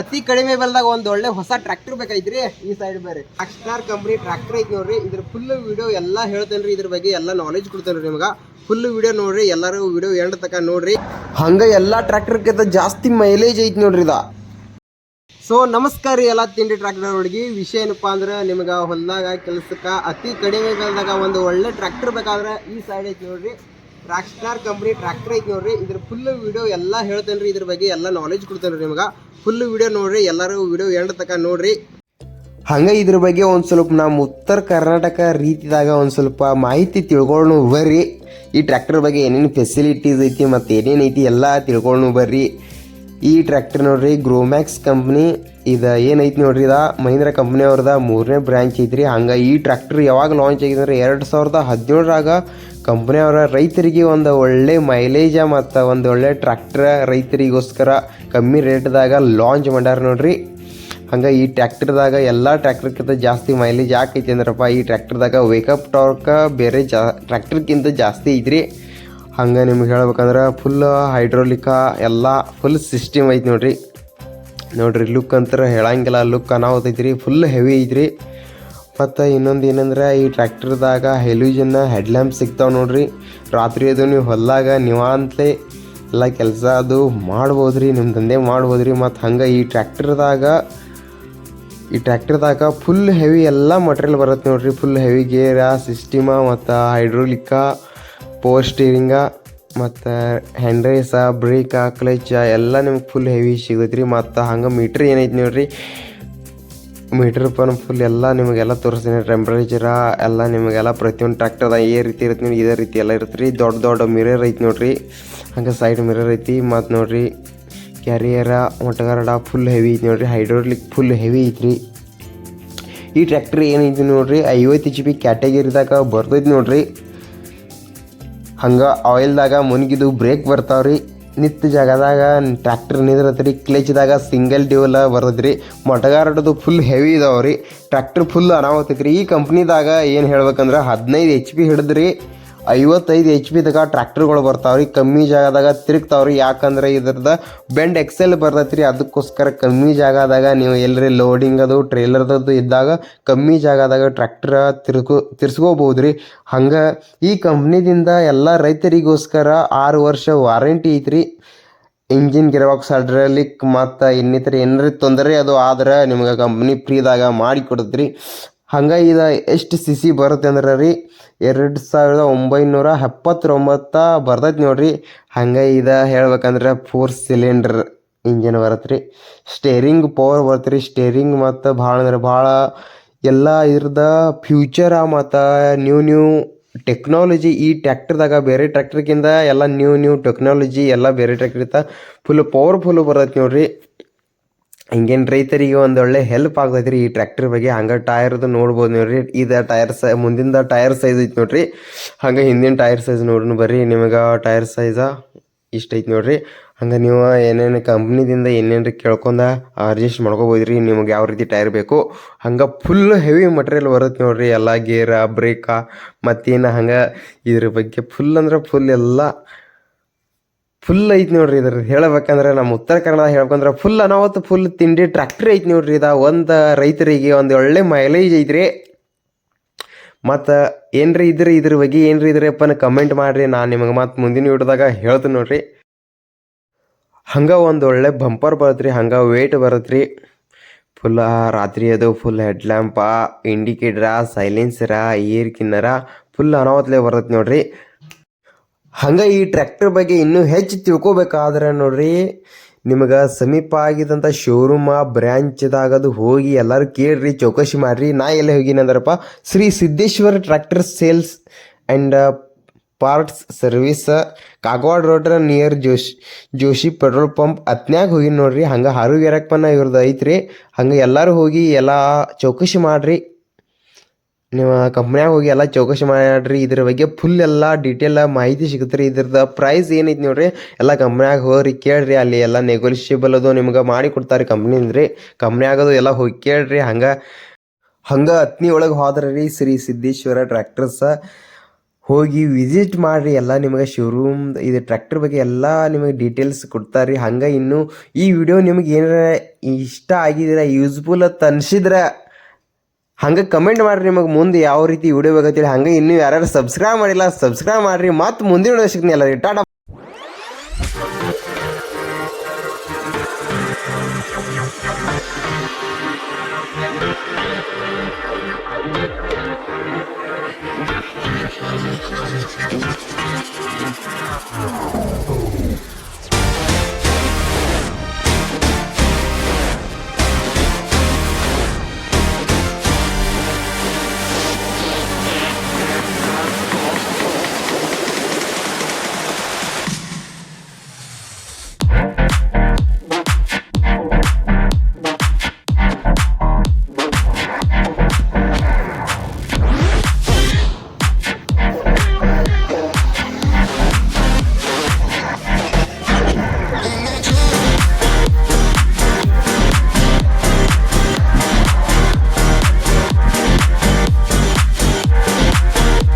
ಅತಿ ಕಡಿಮೆ ಬೆಲ್ದಾಗ ಒಂದು ಒಳ್ಳೆ ಹೊಸ ಟ್ರ್ಯಾಕ್ಟರ್ ಬೇಕಾಯ್ತ್ರಿ, ಈ ಸೈಡ್ ಬೇರೆ ಅಕ್ಸ್ಟಾರ್ ಕಂಪ್ನಿ ಟ್ರ್ಯಾಕ್ಟರ್ ಐತಿ ನೋಡ್ರಿ, ಇದ್ರ ಫುಲ್ ವಿಡಿಯೋ ಎಲ್ಲ ಹೇಳ್ತೇನ್ರಿ, ಇದ್ರ ಬಗ್ಗೆ ಎಲ್ಲ ನಾಲೆಜ್ ಕೊಡ್ತೇನ್ರಿ ನಿಮ್ಗ. ಫುಲ್ ವಿಡಿಯೋ ನೋಡ್ರಿ, ಎಲ್ಲರೂ ವಿಡಿಯೋ ಎಂಡ್ ತಕ ನೋಡ್ರಿ. ಹಂಗ ಎಲ್ಲಾ ಟ್ರ್ಯಾಕ್ಟರ್ಗಿಂತ ಜಾಸ್ತಿ ಮೈಲೇಜ್ ಐತಿ ನೋಡ್ರಿ ಇದ. ಸೊ ನಮಸ್ಕಾರ ರೀ ಎಲ್ಲ ತಿಂಡಿ ಟ್ರ್ಯಾಕ್ಟರ್ ಹುಡುಗಿ ವಿಷಯ ಏನಪ್ಪಾ ಅಂದ್ರೆ, ನಿಮ್ಗೆ ಹೊಲ್ದಾಗ ಕೆಲ್ಸಕ್ಕೆ ಅತಿ ಕಡಿಮೆ ಬೆಲ್ದಾಗ ಒಂದು ಒಳ್ಳೆ ಟ್ರ್ಯಾಕ್ಟರ್ ಬೇಕಾದ್ರೆ ಈ ಸೈಡ್ ಐತಿ ನೋಡ್ರಿ. ರಾಕ್ ಸ್ಟಾರ್ ಕಂಪ್ನಿ, ಟ್ರ್ಯಾಕ್ಟರ್ ಐತಿ ನೋಡ್ರಿ. ಇದ್ರ ಫುಲ್ ವಿಡಿಯೋ ಎಲ್ಲ ಹೇಳ್ತೇನೆ ರೀ ಇದ್ರ ಬಗ್ಗೆ, ಎಲ್ಲ ನಾಲೆಜ್ ಕೊಡ್ತೇನ್ರಿ ನಿಮ್ಗೆ. ಫುಲ್ ವಿಡಿಯೋ ನೋಡ್ರಿ ಎಲ್ಲರೂ ವಿಡಿಯೋ ಎಂಡ್ ತಕ ನೋಡ್ರಿ. ಹಂಗೆ ಇದ್ರ ಬಗ್ಗೆ ಒಂದು ಸ್ವಲ್ಪ ನಮ್ಮ ಉತ್ತರ ಕರ್ನಾಟಕ ರೀತಿದಾಗ ಒಂದು ಸ್ವಲ್ಪ ಮಾಹಿತಿ ತಿಳ್ಕೊಳ್ಳೋ ಬರ್ರಿ. ಈ ಟ್ರ್ಯಾಕ್ಟರ್ ಬಗ್ಗೆ ಏನೇನು ಫೆಸಿಲಿಟೀಸ್ ಐತಿ ಮತ್ತೆ ಏನೇನು ಐತಿ ಎಲ್ಲ ತಿಳ್ಕೊಳ್ಳೋ ಬರ್ರಿ. ಈ ಟ್ರ್ಯಾಕ್ಟರ್ ನೋಡ್ರಿ ಗ್ರೋಮ್ಯಾಕ್ಸ್ ಕಂಪ್ನಿ ಇದು ಏನೈತಿ ನೋಡ್ರಿ ಇದ? ಮಹೀಂದ್ರ ಕಂಪ್ನಿ ಅವ್ರದ ಮೂರನೇ ಬ್ರಾಂಚ್ ಐತ್ರಿ. ಹಂಗೆ ಈ ಟ್ರ್ಯಾಕ್ಟರ್ ಯಾವಾಗ ಲಾಂಚ್ ಆಗಿದೆ ಅಂದ್ರೆ ಎರಡು ಸಾವಿರದ ಹದಿನೇಳರಾಗ ಕಂಪ್ನಿ ಅವರ ರೈತರಿಗೆ ಒಂದು ಒಳ್ಳೆ ಮೈಲೇಜ ಮತ್ತು ಒಂದು ಒಳ್ಳೆ ಟ್ರ್ಯಾಕ್ಟರ್ ರೈತರಿಗೋಸ್ಕರ ಕಮ್ಮಿ ರೇಟ್ದಾಗ ಲಾಂಚ್ ಮಾಡ್ಯಾರ ನೋಡ್ರಿ. ಹಂಗೆ ಈ ಟ್ರ್ಯಾಕ್ಟರ್ದಾಗ ಎಲ್ಲ ಟ್ರ್ಯಾಕ್ಟರ್ಕಿಂತ ಜಾಸ್ತಿ ಮೈಲೇಜ್ ಯಾಕೈತಿ ಅಂದ್ರಪ್ಪ, ಈ ಟ್ರ್ಯಾಕ್ಟರ್ದಾಗ ವೇಕಪ್ ಟಾರ್ಕ ಬೇರೆ ಜಾ ಟ್ರ್ಯಾಕ್ಟರ್ಗಿಂತ ಜಾಸ್ತಿ ಐತ್ರಿ. ಹಂಗೆ ನಿಮ್ಗೆ ಹೇಳ್ಬೇಕಂದ್ರೆ ಫುಲ್ ಹೈಡ್ರೋಲಿಕ ಎಲ್ಲ ಫುಲ್ ಸಿಸ್ಟಮ್ ಐತಿ ನೋಡ್ರಿ. ನೋಡ್ರಿ ಲುಕ್ ಅಂತಾರೆ ಹೇಳಂಗಿಲ್ಲ ಲುಕ್ ಅನಾವತೈತ್ರಿ ಫುಲ್ ಹೆವಿ ಐತ್ರಿ. ಮತ್ತು ಇನ್ನೊಂದು ಏನಂದ್ರೆ ಈ ಟ್ರ್ಯಾಕ್ಟರ್ದಾಗ ಹೆಲ್ಯೂಜನ್ನ ಹೆಡ್ಲ್ಯಾಂಪ್ ಸಿಗ್ತಾವೆ ನೋಡ್ರಿ. ರಾತ್ರಿ ಅದು ನೀವು ಹೊಲ್ದಾಗ ನಿವಾಂತಲೇ ಎಲ್ಲ ಕೆಲಸ ಅದು ಮಾಡ್ಬೋದು ರೀ ನಿಮ್ಮ ದಂಧೆ ಮಾಡ್ಬೋದ್ರಿ. ಮತ್ತು ಹಂಗೆ ಈ ಟ್ರ್ಯಾಕ್ಟರ್ದಾಗ ಈ ಟ್ರ್ಯಾಕ್ಟರ್ದಾಗ ಫುಲ್ ಹೆವಿ ಎಲ್ಲ ಮಟೀರಿಯಲ್ ಬರುತ್ತೆ ನೋಡ್ರಿ. ಫುಲ್ ಹೆವಿ ಗೇರ ಸಿಸ್ಟಿಮ ಮತ್ತು ಹೈಡ್ರೋಲಿಕ್ಕ ಪೋರ್ ಸ್ಟೀರಿಂಗ ಮತ್ತು ಹ್ಯಾಂಡ್ರೇಸ ಬ್ರೇಕ ಕ್ಲಚ ಎಲ್ಲ ನಿಮ್ಗೆ ಫುಲ್ ಹೆವಿ ಸಿಗುತ್ತೆ ರೀ ಮತ್ತು ಹಂಗೆ ಮೀಟ್ರ್ ಏನೈತಿ ನೋಡ್ರಿ. ಮೀಟರ್ ಪನ್ ಫುಲ್ ಎಲ್ಲ ನಿಮಗೆಲ್ಲ ತೋರಿಸ್ತೀನಿ. ಟೆಂಪ್ರೇಚರ ಎಲ್ಲ ನಿಮಗೆಲ್ಲ ಪ್ರತಿಯೊಂದು ಟ್ರ್ಯಾಕ್ಟರ್ ಏ ರೀತಿ ಇರುತ್ತೆ ನೋಡಿ ಇದೇ ರೀತಿ ಎಲ್ಲ ಇರುತ್ತೆ ರೀ. ದೊಡ್ಡ ದೊಡ್ಡ ಮಿರರ್ ಐತಿ ನೋಡ್ರಿ. ಹಂಗೆ ಸೈಡ್ ಮಿರರ್ ಐತಿ. ಮತ್ತು ನೋಡ್ರಿ ಕ್ಯಾರಿಯರ ಮೊಟಗಾರಡ ಫುಲ್ ಹೆವಿ ಐತಿ ನೋಡ್ರಿ. ಹೈಡ್ರೋಲಿಕ್ ಫುಲ್ ಹೆವಿ ಐತ್ರಿ ಈ ಟ್ರ್ಯಾಕ್ಟರ್ ಏನೈತಿ ನೋಡ್ರಿ, ಐವತ್ತು ಜಿ ಬಿ ಕ್ಯಾಟಗರಿದಾಗ ಬರ್ತೈತಿ ನೋಡ್ರಿ. ಹಂಗೆ ಆಯಿಲ್ದಾಗ ಮುನಿಗಿದು ಬ್ರೇಕ್ ಬರ್ತಾವ್ರಿ. ನಿಂತ ಜಾಗದಾಗ ಟ್ರ್ಯಾಕ್ಟರ್ ರೀ ಕ್ಲೇಚ್ದಾಗ ಸಿಂಗಲ್ ಡ್ಯೂಲ ಬರೋದ್ರಿ ಮೊಟಗಾರಡದು ಫುಲ್ ಹೆವಿ ಇದಾವೆ ರೀ ಟ್ರ್ಯಾಕ್ಟರ್ ಫುಲ್ ಅನಾವತ್ತೈತ್ರಿ ಈ ಕಂಪ್ನಿದಾಗ ಏನು ಹೇಳ್ಬೇಕಂದ್ರೆ ಹದಿನೈದು ಎಚ್ ಪಿ ಹಿಡಿದ್ರಿ. ಐವತ್ತೈದು ಎಚ್ ಪಿದಾಗ ಟ್ರ್ಯಾಕ್ಟರ್ಗಳು ಬರ್ತಾವ್ರಿ. ಕಮ್ಮಿ ಜಾಗದಾಗ ತಿರುಗ್ತಾವ್ರಿ. ಯಾಕಂದ್ರೆ ಇದ್ರದ ಬೆಂಡ್ ಎಕ್ಸೆಲ್ ಬರ್ತೈತ್ರಿ. ಅದಕ್ಕೋಸ್ಕರ ಕಮ್ಮಿ ಜಾಗದಾಗ ನೀವು ಎಲ್ಲರಿ ಲೋಡಿಂಗ್ ಅದು ಟ್ರೇಲರ್ದದ್ದು ಇದ್ದಾಗ ಕಮ್ಮಿ ಜಾಗದಾಗ ಟ್ರ್ಯಾಕ್ಟರ್ ತಿರ್ಗೋ, ತಿರ್ಸ್ಕೋಬೋದ್ರಿ. ಹಂಗೆ ಈ ಕಂಪ್ನಿದಿಂದ ಎಲ್ಲ ರೈತರಿಗೋಸ್ಕರ ಆರು ವರ್ಷ ವಾರಂಟಿ ಐತ್ರಿ. ಇಂಜಿನ್ ಗಿರ್ವಾಕ್ಸ್ ಅಡ್ರಲಿಕ್ ಮತ್ತು ಇನ್ನಿತರ ಏನಾರ ತೊಂದರೆ ಅದು ಆದ್ರೆ ನಿಮ್ಗೆ ಕಂಪ್ನಿ ಫ್ರೀದಾಗ ಮಾಡಿ ಕೊಡುತ್ರಿ ಹಂಗೆ ಇದು ಎಷ್ಟು ಸಿ ಸಿ ಬರುತ್ತೆ ಅಂದ್ರೆ ರೀ? ಎರಡು ಸಾವಿರದ ಒಂಬೈನೂರ ಎಪ್ಪತ್ತೊಂಬತ್ತ ಬರ್ತೈತೆ ನೋಡಿರಿ. ಹಂಗೆ ಇದು ಹೇಳ್ಬೇಕಂದ್ರೆ ಫೋರ್ ಸಿಲಿಂಡ್ರ್ ಇಂಜಿನ್ ಬರುತ್ತೆ ರೀ. ಸ್ಟೇರಿಂಗ್ ಪವರ್ ಬರುತ್ತೆ ರೀ. ಸ್ಟೇರಿಂಗ್ ಮತ್ತು ಭಾಳ ಅಂದ್ರೆ ಭಾಳ ಎಲ್ಲ ಇದ್ರದ ಫ್ಯೂಚರ ಮತ್ತು ನ್ಯೂ ನ್ಯೂ ಟೆಕ್ನಾಲಜಿ ಈ ಟ್ರ್ಯಾಕ್ಟರ್ದಾಗ ಬೇರೆ ಟ್ರ್ಯಾಕ್ಟರ್ಗಿಂತ ಎಲ್ಲ ನ್ಯೂ ನ್ಯೂ ಟೆಕ್ನಾಲಜಿ ಎಲ್ಲ ಬೇರೆ ಟ್ರ್ಯಾಕ್ಟರ್ಗಿಂತ ಫುಲ್ ಪವರ್ಫುಲ್ ಬರತ್ತೆ ನೋಡ್ರಿ. ಹಿಂಗೇನು ರೈತರಿಗೆ ಒಂದು ಒಳ್ಳೆ ಹೆಲ್ಪ್ ಆಗ್ತೈತೆ ರೀ ಈ ಟ್ರ್ಯಾಕ್ಟರ್ ಬಗ್ಗೆ. ಹಂಗೆ ಟೈರ್ದು ನೋಡ್ಬೋದು ನೋಡ್ರಿ. ಇದು ಟೈರ್ ಸೈ ಮುಂದಿಂದ ಟೈರ್ ಸೈಜ್ ಐತಿ ನೋಡ್ರಿ. ಹಂಗೆ ಹಿಂದಿನ ಟೈರ್ ಸೈಜ್ ನೋಡ್ರಿ ಬರ್ರಿ. ನಿಮಗೆ ಟೈರ್ ಸೈಜ ಇಷ್ಟ ಐತಿ ನೋಡ್ರಿ. ಹಂಗೆ ನೀವು ಏನೇನು ಕಂಪ್ನಿದಿಂದ ಏನೇನು ಕೇಳ್ಕೊಂಡ ಅಡ್ಜಸ್ಟ್ ಮಾಡ್ಕೊಬೋದು ರೀ ನಿಮ್ಗೆ ಯಾವ ರೀತಿ ಟೈರ್ ಬೇಕು. ಹಂಗೆ ಫುಲ್ ಹೆವಿ ಮಟೀರಿಯಲ್ ಬರುತ್ತೆ ನೋಡ್ರಿ. ಎಲ್ಲ ಗೇರ ಬ್ರೇಕ ಮತ್ತೇನು ಹಂಗೆ ಇದ್ರ ಬಗ್ಗೆ ಫುಲ್ ಅಂದ್ರೆ ಫುಲ್ ಎಲ್ಲ ಫುಲ್ ಐತಿ ನೋಡ್ರಿ ಇದ್ರ. ಹೇಳ್ಬೇಕಂದ್ರೆ ನಮ್ಮ ಉತ್ತರ ಕನ್ನಡ ಹೇಳ್ಬೇಕಂದ್ರೆ ಫುಲ್ ಅನಾವತ್ತು ಫುಲ್ ತಿಂಡಿ ಟ್ರ್ಯಾಕ್ಟರ್ ಐತಿ ನೋಡ್ರಿ ಇದ. ಒಂದು ರೈತರಿಗೆ ಒಂದು ಒಳ್ಳೆ ಮೈಲೇಜ್ ಐತ್ರಿ. ಮತ್ತು ಏನ್ರಿ ಇದ್ರಿ ಇದ್ರ ಬಗ್ಗೆ ಏನ್ರಿ ಅಪ್ಪನ ಕಮೆಂಟ್ ಮಾಡ್ರಿ. ನಾನು ನಿಮಗೆ ಮತ್ತೆ ಮುಂದಿನ ವಿಡಿಯೋದಾಗ ಹೇಳ್ತೀನಿ ನೋಡ್ರಿ. ಹಂಗೆ ಒಂದು ಒಳ್ಳೆ ಬಂಪರ್ ಬರತ್ರಿ, ಹಂಗೆ ವೇಟ್ ಬರತ್ರಿ. ಫುಲ್ ರಾತ್ರಿ ಅದು full head lamp indicator silencer air cleaner full ಅನಾವತ್ಲೆ ಬರುತ್ತೆ ನೋಡ್ರಿ. ಹಂಗೆ ಈ ಟ್ರ್ಯಾಕ್ಟರ್ ಬಗ್ಗೆ ಇನ್ನೂ ಹೆಚ್ಚು ತಿಳ್ಕೊಬೇಕಾದ್ರೆ ನೋಡ್ರಿ, ನಿಮಗೆ ಸಮೀಪ ಆಗಿದಂಥ ಶೋರೂಮ ಬ್ರ್ಯಾಂಚ್ದಾಗದು ಹೋಗಿ ಎಲ್ಲರೂ ಕೇಳ್ರಿ, ಚೌಕಶಿ ಮಾಡ್ರಿ. ನಾ ಎಲ್ಲ ಹೋಗಿನಂದ್ರಪ್ಪ Shri Siddeshwara tractor sales and parts service Kagwad road near Joshi Joshi petrol pump ಅತ್ನ್ಯಾಗ ಹೋಗಿ ನೋಡ್ರಿ. ಹಂಗೆ ಹಾರುಗೆರಪ್ಪನ ಇವ್ರದ್ದು ಐತ್ರಿ. ಹಂಗೆ ಎಲ್ಲರೂ ಹೋಗಿ ಎಲ್ಲ ಚೌಕಶಿ ಮಾಡ್ರಿ. ನೀವು ಕಂಪ್ನ್ಯಾಗ ಹೋಗಿ ಎಲ್ಲ ಚೌಕಶಿ ಮಾಡ್ರಿ, ಇದ್ರ ಬಗ್ಗೆ ಫುಲ್ ಎಲ್ಲ ಡೀಟೇಲ್ ಮಾಹಿತಿ ಸಿಗುತ್ತೆ ರೀ ಇದ್ರದ್ದು ಪ್ರೈಸ್ ಏನೈತಿ ನೋಡ್ರಿ, ಎಲ್ಲ ಕಂಪ್ನ್ಯಾಗ ಹೋಗ್ರಿ, ಕೇಳ್ರಿ. ಅಲ್ಲಿ ಎಲ್ಲ ನೆಗೋಲಿಷಿಯಬಲ್ ಅದು ನಿಮ್ಗೆ ಮಾಡಿ ಕೊಡ್ತಾರೆ ಕಂಪ್ನಿಯಿಂದ ರೀ ಕಂಪ್ನ್ಯಾಗದು ಎಲ್ಲ ಹೋಗಿ ಕೇಳ್ರಿ. ಹಂಗೆ ಹಂಗೆ ಅತ್ನಿ ಒಳಗೆ ಹೋದ್ರೆ ರೀ ಶ್ರೀ ಸಿದ್ದೇಶ್ವರ ಟ್ರ್ಯಾಕ್ಟರ್ಸ ಹೋಗಿ ವಿಸಿಟ್ ಮಾಡಿರಿ, ಎಲ್ಲ ನಿಮಗೆ ಶೋರೂಮ್ ಇದು ಟ್ರ್ಯಾಕ್ಟರ್ ಬಗ್ಗೆ ಎಲ್ಲ ನಿಮಗೆ ಡೀಟೇಲ್ಸ್ ಕೊಡ್ತಾರೆ. ರೀ ಹಂಗೆ ಇನ್ನು ಈ ವಿಡಿಯೋ ನಿಮಗೆ ಏನಾರ ಇಷ್ಟ ಆಗಿದ್ರೆ ಯೂಸ್ಫುಲ್ ಅಂತ ಅನ್ಸಿದ್ರೆ ಹಂಗೆ ಕಮೆಂಟ್ ಮಾಡಿರಿ ನಿಮಗೆ ಮುಂದೆ ಯಾವ ರೀತಿ ವಿಡಿಯೋ ಬೇಕಂತೇಳಿ ಹಂಗೆ ಇನ್ನೂ ಯಾರು ಸಬ್ಸ್ಕ್ರೈಬ್ ಮಾಡಿಲ್ಲ ಸಬ್ಸ್ಕ್ರೈಬ್ ಮಾಡಿರಿ. ಮತ್ತೆ ಮುಂದಿನ ವಿಡಿಯೋ ಸಿಗ್ತೀನಿ ಎಲ್ಲ ಟಾಟಾ